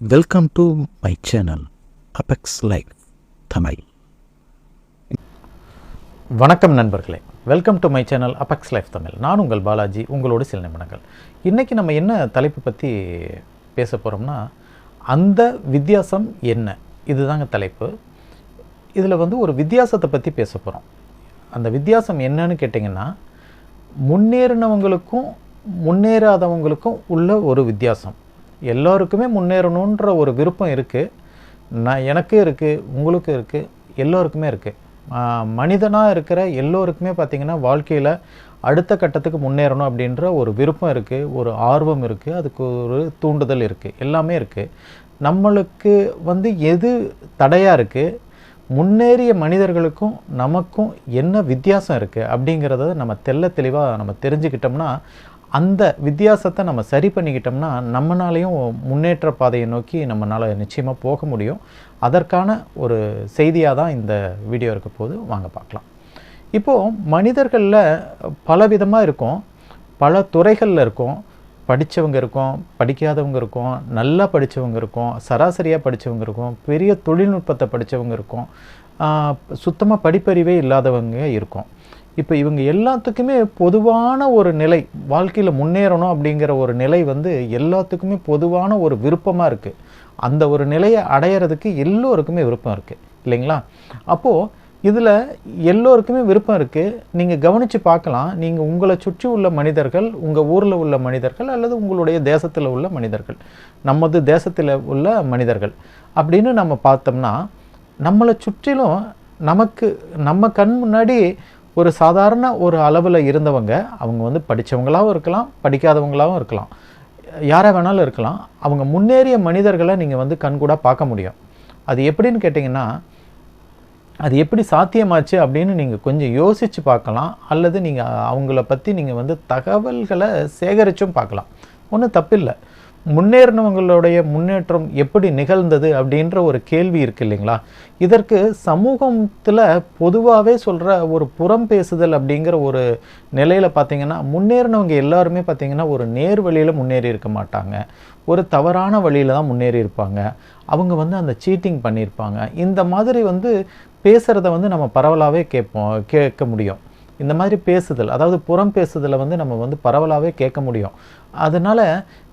Welcome to my channel apex life Tamil வணக்கம் நண்பர்களே. Welcome to my channel apex life Tamil நான் உங்கள் பாலாஜி உங்களோட சில நிமிடங்கள். இன்றைக்கி நம்ம என்ன தலைப்பு பற்றி பேச போகிறோம்னா அந்த வித்தியாசம் என்ன? இதுதாங்க தலைப்பு. இதில் வந்து ஒரு வித்தியாசத்தை பற்றி பேச போகிறோம் அந்த வித்தியாசம் என்னன்னு கேட்டிங்கன்னா முன்னேறினவங்களுக்கும் முன்னேறாதவங்களுக்கும் உள்ள ஒரு வித்தியாசம். எல்லோருக்குமே முன்னேறணுன்ற ஒரு விருப்பம் இருக்குது நான் எனக்கு இருக்குது உங்களுக்கும் இருக்குது எல்லோருக்குமே இருக்குது மனிதனாக இருக்கிற எல்லோருக்குமே பார்த்திங்கன்னா வாழ்க்கையில் அடுத்த கட்டத்துக்கு முன்னேறணும் அப்படின்ற ஒரு விருப்பம் இருக்குது ஒரு ஆர்வம் இருக்குது அதுக்கு ஒரு தூண்டுதல் இருக்குது எல்லாமே இருக்குது நம்மளுக்கு வந்து எது தடையாக இருக்குது முன்னேறிய மனிதர்களுக்கும் நமக்கும் என்ன வித்தியாசம் இருக்குது அப்படிங்கிறத நம்ம தெள்ள தெளிவாக நம்ம தெரிஞ்சுக்கிட்டோம்னா அந்த வித்தியாசத்தை நம்ம சரி பண்ணிக்கிட்டோம்னா நம்மளாலையும் முன்னேற்ற பாதையை நோக்கி நம்மளால் நிச்சயமாக போக முடியும். அதற்கான ஒரு செய்தியாக தான் இந்த வீடியோ இருக்க போது வாங்க பார்க்கலாம். இப்போது மனிதர்களில் பல விதமாக இருக்கும். பல துறைகளில் இருக்கும். படித்தவங்க இருக்கும் படிக்காதவங்க இருக்கும் நல்லா படித்தவங்க இருக்கும் சராசரியாக படித்தவங்க இருக்கும் பெரிய தொழில்நுட்பத்தை படித்தவங்க இருக்கும் சுத்தமாக படிப்பறிவே இல்லாதவங்க இருக்கும். இப்போ இவங்க எல்லாத்துக்குமே பொதுவான ஒரு நிலை வாழ்க்கையில் முன்னேறணும் அப்படிங்கிற ஒரு நிலை வந்து எல்லாத்துக்குமே பொதுவான ஒரு விருப்பமாக இருக்குது அந்த ஒரு நிலையை அடையிறதுக்கு எல்லோருக்குமே விருப்பம் இருக்குது இல்லைங்களா? அப்போது இதில் எல்லோருக்குமே விருப்பம் இருக்குது நீங்கள் கவனித்து பார்க்கலாம். நீங்கள் உங்களை சுற்றி உள்ள மனிதர்கள் உங்கள் ஊரில் உள்ள மனிதர்கள் அல்லது உங்களுடைய தேசத்தில் உள்ள மனிதர்கள் நமது தேசத்தில் உள்ள மனிதர்கள் அப்படின்னு நம்ம பார்த்தோம்னா நம்மளை சுற்றிலும் நமக்கு நம்ம கண் முன்னாடி ஒரு சாதாரண ஒரு அளவில் இருந்தவங்க அவங்க வந்து படித்தவங்களாகவும் இருக்கலாம் படிக்காதவங்களாகவும் இருக்கலாம். யாரை வேணாலும் இருக்கலாம். அவங்க முன்னேறிய மனிதர்களை நீங்கள் வந்து கண்கூடாக பார்க்க முடியும். அது எப்படின்னு கேட்டிங்கன்னா அது எப்படி சாத்தியமாச்சு அப்படின்னு நீங்கள் கொஞ்சம் யோசித்து பார்க்கலாம். அல்லது நீங்கள் அவங்கள பற்றி நீங்கள் வந்து தகவல்களை சேகரித்தும் பார்க்கலாம். ஒன்றும் தப்பில்லை. முன்னேறினவங்களுடைய முன்னேற்றம் எப்படி நிகழ்ந்தது அப்படின்ற ஒரு கேள்வி இருக்குது இல்லைங்களா? இதற்கு சமூகத்தில் பொதுவாகவே சொல்கிற ஒரு புறம் பேசுதல் அப்படிங்கிற ஒரு நிலையில் பார்த்திங்கன்னா முன்னேறினவங்க எல்லாருமே பார்த்திங்கன்னா ஒரு நேர் வழியில் முன்னேறி இருக்க மாட்டாங்க. ஒரு தவறான வழியில் தான் முன்னேறி இருப்பாங்க. அவங்க வந்து அந்த சீட்டிங் பண்ணியிருப்பாங்க இந்த மாதிரி வந்து பேசுகிறத வந்து நம்ம பரவலாகவே கேட்போம் கேட்க முடியும். இந்த மாதிரி பேசுதல் அதாவது புறம் பேசுதலை வந்து நம்ம வந்து பரவலாகவே கேட்க முடியும். அதனால்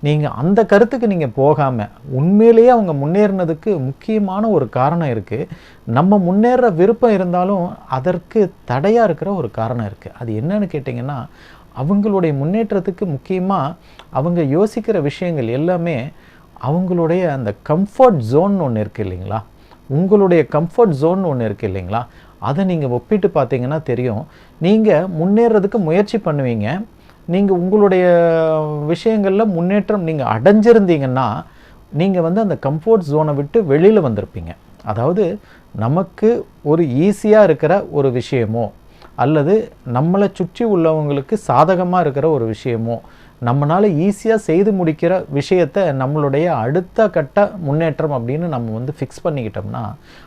நீங்கள் அந்த கருத்துக்கு நீங்கள் போகாமல் உண்மையிலேயே அவங்க முன்னேறினதுக்கு முக்கியமான ஒரு காரணம் இருக்குது நம்ம முன்னேற விருப்பம் இருந்தாலும் அதற்கு தடையாக இருக்கிற ஒரு காரணம் இருக்குது அது என்னன்னு கேட்டிங்கன்னா அவங்களுடைய முன்னேற்றத்துக்கு முக்கியமாக அவங்க யோசிக்கிற விஷயங்கள் எல்லாமே அவங்களுடைய அந்த கம்ஃபர்ட் ஜோன் ஒன்று இருக்குது இல்லைங்களா? உங்களுடைய கம்ஃபர்ட் ஜோன் ஒன்று இருக்குது இல்லைங்களா? அதை நீங்கள் ஒப்பிட்டு பார்த்தீங்கன்னா தெரியும். நீங்கள் முன்னேறதுக்கு முயற்சி பண்ணுவீங்க. நீங்கள் உங்களுடைய விஷயங்களில் முன்னேற்றம் நீங்கள் அடைஞ்சிருந்தீங்கன்னா நீங்கள் வந்து அந்த கம்ஃபர்ட் ஜோனை விட்டு வெளியில் வந்திருப்பீங்க. அதாவது நமக்கு ஒரு ஈஸியாக இருக்கிற ஒரு விஷயமோ அல்லது நம்மளை சுற்றி உள்ளவங்களுக்கு சாதகமாக இருக்கிற ஒரு விஷயமோ நம்மளால் ஈஸியாக செய்து முடிக்கிற விஷயத்தை நம்மளுடைய அடுத்த கட்ட முன்னேற்றம் அப்படின்னு நம்ம வந்து ஃபிக்ஸ் பண்ணிக்கிட்டோம்னா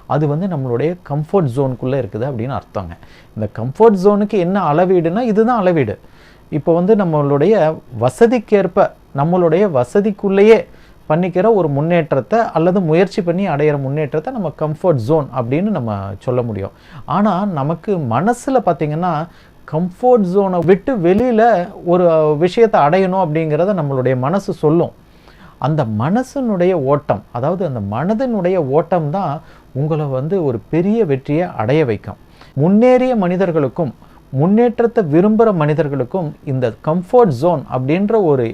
அது வந்து நம்மளுடைய கம்ஃபர்ட் ஜோனுக்குள்ளே இருக்குது அப்படின்னு அர்த்தங்க. இந்த கம்ஃபர்ட் ஜோனுக்கு என்ன அளவீடுனா இதுதான் அளவீடு. இப்போ வந்து நம்மளுடைய வசதிக்கேற்ப நம்மளுடைய வசதிக்குள்ளேயே பண்ணிக்கிற ஒரு முன்னேற்றத்தை அல்லது முயற்சி பண்ணி அடையிற முன்னேற்றத்தை நம்ம கம்ஃபர்ட் ஜோன் அப்படின்னு நம்ம சொல்ல முடியும். ஆனால் நமக்கு மனசில் பார்த்திங்கன்னா கம்ஃபர்ட் ஜோனை விட்டு வெளியில் ஒரு விஷயத்தை அடையணும் அப்படிங்கிறத நம்மளுடைய மனசு சொல்லும். அந்த மனசனுடைய ஓட்டம் அதாவது அந்த மனதினுடைய ஓட்டம் தான் உங்களை வந்து ஒரு பெரிய வெற்றியை அடைய வைக்கும். முன்னேறிய மனிதர்களுக்கும் முன்னேற்றத்தை விரும்புகிற மனிதர்களுக்கும் இந்த கம்ஃபர்ட் ஜோன் அப்படின்ற ஒரு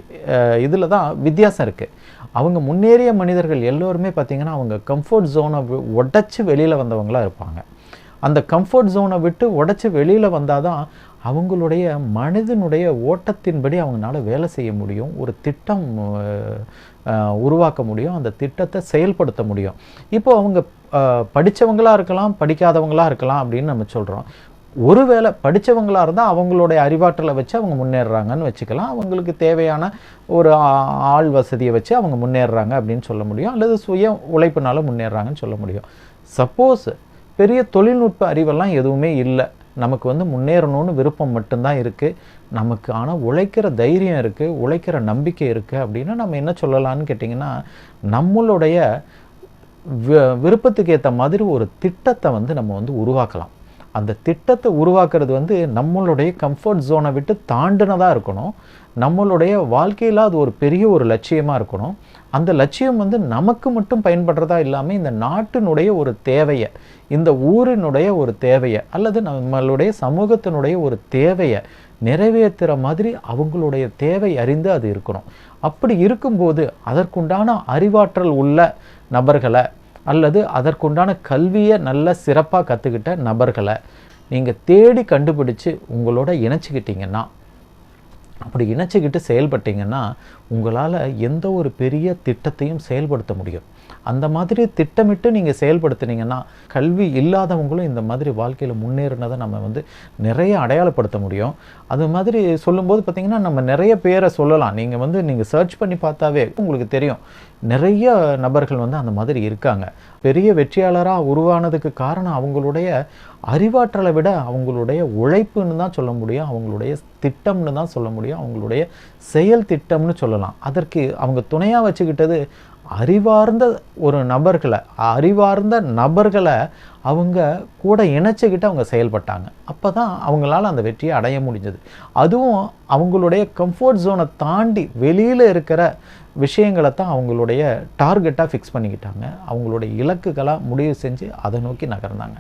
இதில் தான் வித்தியாசம் இருக்குது அவங்க முன்னேறிய மனிதர்கள் எல்லோருமே பார்த்திங்கன்னா அவங்க கம்ஃபர்ட் ஜோனை உடச்சி வெளியில் வந்தவங்களாக இருப்பாங்க. அந்த கம்ஃபர்ட் ஜோனை விட்டு உடச்சி வெளியில் வந்தால் தான் அவங்களுடைய மனிதனுடைய ஓட்டத்தின்படி அவங்களால வேலை செய்ய முடியும். ஒரு திட்டம் உருவாக்க முடியும். அந்த திட்டத்தை செயல்படுத்த முடியும். இப்போது அவங்க படித்தவங்களாக இருக்கலாம் படிக்காதவங்களாக இருக்கலாம் அப்படின்னு நம்ம சொல்கிறோம் ஒருவேளை படித்தவங்களாக இருந்தால் அவங்களுடைய அறிவாற்றலை வச்சு அவங்க முன்னேறுறாங்கன்னு வச்சுக்கலாம். அவங்களுக்கு தேவையான ஒரு ஆள் வசதியை வச்சு அவங்க முன்னேறுறாங்க அப்படின்னு சொல்ல முடியும். அல்லது சுய உழைப்புனால முன்னேறுறாங்கன்னு சொல்ல முடியும். சப்போஸ் பெரிய தொழில்நுட்ப அறிவெல்லாம் எதுவுமே இல்லை. நமக்கு வந்து முன்னேறணும்னு விருப்பம் மட்டும்தான் இருக்குது நமக்கு ஆனால் உழைக்கிற தைரியம் இருக்குது உழைக்கிற நம்பிக்கை இருக்குது அப்படின்னா நம்ம என்ன சொல்லலான்னு கேட்டிங்கன்னா நம்மளுடைய வி- விருப்பத்துக்கு ஏற்ற மாதிரி ஒரு திட்டத்தை வந்து நம்ம வந்து உருவாக்கலாம். அந்த திட்டத்தை உருவாக்குறது வந்து நம்மளுடைய கம்ஃபர்ட் ஜோனை விட்டு தாண்டினதாக இருக்கணும். நம்மளுடைய வாழ்க்கையில் அது ஒரு பெரிய ஒரு லட்சியமாக இருக்கணும். அந்த லட்சியம் வந்து நமக்கு மட்டும் பயன்படுறதா இல்லாமல் இந்த நாட்டினுடைய ஒரு தேவையை இந்த ஊரினுடைய ஒரு தேவையை அல்லது நம்மளுடைய சமூகத்தினுடைய ஒரு தேவையை நிறைவேற்றுற மாதிரி அவங்களுடைய தேவை அறிந்து அது இருக்கணும். அப்படி இருக்கும்போது அதற்குண்டான அறிவாற்றல் உள்ள நபர்களை அல்லது அதற்குண்டான கல்வியை நல்ல சிறப்பாக கற்றுக்கிட்ட நபர்களை நீங்கள் தேடி கண்டுபிடிச்சு உங்களோட இணைச்சிக்கிட்டீங்கன்னா அப்படி இணைச்சிக்கிட்டு செயல்பட்டீங்கன்னா உங்களால் எந்த ஒரு பெரிய திட்டத்தையும் செயல்படுத்த முடியும். அந்த மாதிரி திட்டமிட்டு நீங்கள் செயல்படுத்துனீங்கன்னா கல்வி இல்லாதவங்களும் இந்த மாதிரி வாழ்க்கையில் முன்னேறினதை நம்ம வந்து நிறைய அடையாளப்படுத்த முடியும். அது மாதிரி சொல்லும்போது பார்த்திங்கன்னா நம்ம நிறைய பேரை சொல்லலாம். நீங்கள் வந்து நீங்கள் சர்ச் பண்ணி பார்த்தாவே உங்களுக்கு தெரியும். நிறைய நபர்கள் வந்து அந்த மாதிரி இருக்காங்க. பெரிய வெற்றியாளராக உருவானதுக்கு காரணம் அவங்களுடைய அறிவாற்றலை விட அவங்களுடைய உழைப்புன்னு தான் சொல்ல முடியும். அவங்களுடைய திட்டம்னு தான் சொல்ல முடியும். அவங்களுடைய செயல் திட்டம்னு சொல்லலாம். அதற்கு அவங்க துணையாக வச்சுக்கிட்டது அறிவார்ந்த ஒரு நபர்களை அறிவார்ந்த நபர்களை அவங்க கூட இணைச்சிக்கிட்டு அவங்க செயல்பட்டாங்க. அப்போ தான் அவங்களால அந்த வெற்றியை அடைய முடிஞ்சது. அதுவும் அவங்களுடைய கம்ஃபர்ட் ஜோனை தாண்டி வெளியில் இருக்கிற விஷயங்களை தான் அவங்களுடைய டார்கெட்டாக ஃபிக்ஸ் பண்ணிக்கிட்டாங்க. அவங்களுடைய இலக்குகளாக முடிவு செஞ்சு அதை நோக்கி நகர்ந்தாங்க.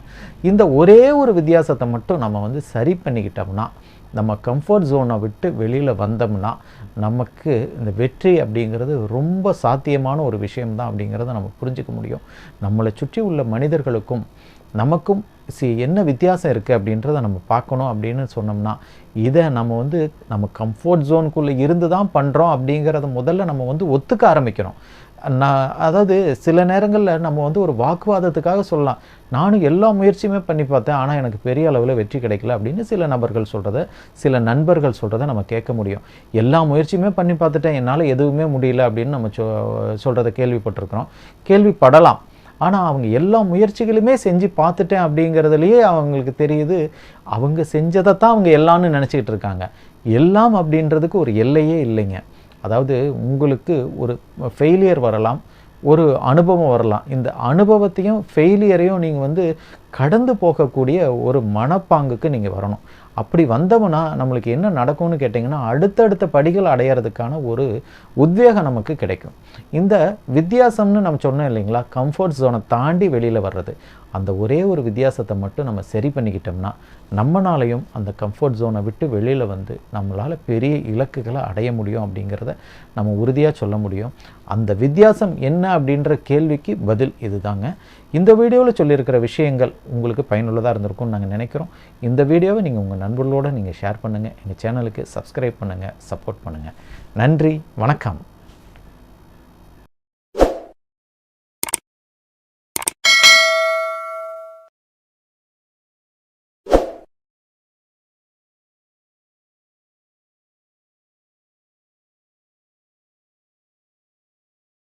இந்த ஒரே ஒரு வித்தியாசத்தை மட்டும் நம்ம வந்து சரி பண்ணிக்கிட்டோம்னா நம்ம கம்ஃபர்ட் ஜோனை விட்டு வெளியில் வந்தோம்னா நமக்கு இந்த வெற்றி அப்படிங்கிறது ரொம்ப சாத்தியமான ஒரு விஷயம்தான் அப்படிங்கிறத நம்ம புரிஞ்சுக்க முடியும். நம்மளை சுற்றி உள்ள மனிதர்களுக்கும் நமக்கும் சி என்ன வித்தியாசம் இருக்குது அப்படின்றத நம்ம பார்க்கணும் அப்படின்னு சொன்னோம்னா இதை நம்ம வந்து நம்ம கம்ஃபர்ட் ஜோனுக்குள்ளே இருந்து தான் பண்ணுறோம் அப்படிங்கிறத முதல்ல நம்ம வந்து ஒத்துக்க ஆரம்பிக்கிறோம் நான் அதாவது சில நேரங்களில் நம்ம வந்து ஒரு வாக்குவாதத்துக்காக சொல்லலாம். நானும் எல்லா முயற்சியுமே பண்ணி பார்த்தேன் ஆனால் எனக்கு பெரிய அளவில் வெற்றி கிடைக்கல அப்படின்னு சில நபர்கள் சொல்கிறத சில நண்பர்கள் சொல்கிறத நம்ம கேட்க முடியும். எல்லா முயற்சியுமே பண்ணி பார்த்துட்டேன் என்னால் எதுவுமே முடியல அப்படின்னு நம்ம சொ சொல்கிறத கேள்விப்பட்டிருக்கிறோம். கேள்விப்படலாம். ஆனால் அவங்க எல்லா முயற்சிகளுமே செஞ்சு பார்த்துட்டேன் அப்படிங்கிறதுலையே அவங்களுக்கு தெரியுது அவங்க செஞ்சதை தான் அவங்க எல்லாம்னு நினச்சிக்கிட்டு இருக்காங்க. எல்லாம் அப்படின்றதுக்கு ஒரு எல்லையே இல்லைங்க. அதாவது உங்களுக்கு ஒரு ஃபெயிலியர் வரலாம் ஒரு அனுபவம் வரலாம். இந்த அனுபவத்தையும் ஃபெயிலியரையும் நீங்கள் வந்து கடந்து போகக்கூடிய ஒரு மனப்பாங்குக்கு நீங்கள் வரணும். அப்படி வந்தோம்னா நம்மளுக்கு என்ன நடக்கும்னு கேட்டிங்கன்னா அடுத்தடுத்த படிகள் அடையிறதுக்கான ஒரு உத்வேகம் நமக்கு கிடைக்கும். இந்த வித்தியாசம்னு நம்ம சொன்னோம் இல்லைங்களா? கம்ஃபர்ட் ஜோனை தாண்டி வெளியில் வர்றது. அந்த ஒரே ஒரு வித்தியாசத்தை மட்டும் நம்ம சரி பண்ணிக்கிட்டோம்னா நம்மனாலையும் அந்த கம்ஃபர்ட் ஜோனை விட்டு வெளியில் வந்து நம்மளால் பெரிய இலக்குகளை அடைய முடியும் அப்படிங்கிறத நம்ம உறுதியாக சொல்ல முடியும். அந்த வித்தியாசம் என்ன அப்படின்ற கேள்விக்கு பதில் இதுதாங்க. இந்த வீடியோவில் சொல்லியிருக்கிற விஷயங்கள் உங்களுக்கு பயனுள்ளதாக இருந்திருக்கும்னு நாங்கள் நினைக்கிறோம். இந்த வீடியோவை நீங்கள் உங்கள் நண்பர்களோடு நீங்கள் ஷேர் பண்ணுங்கள் எங்கள் சேனலுக்கு சப்ஸ்கிரைப் பண்ணுங்கள் சப்போர்ட் பண்ணுங்கள் நன்றி வணக்கம்.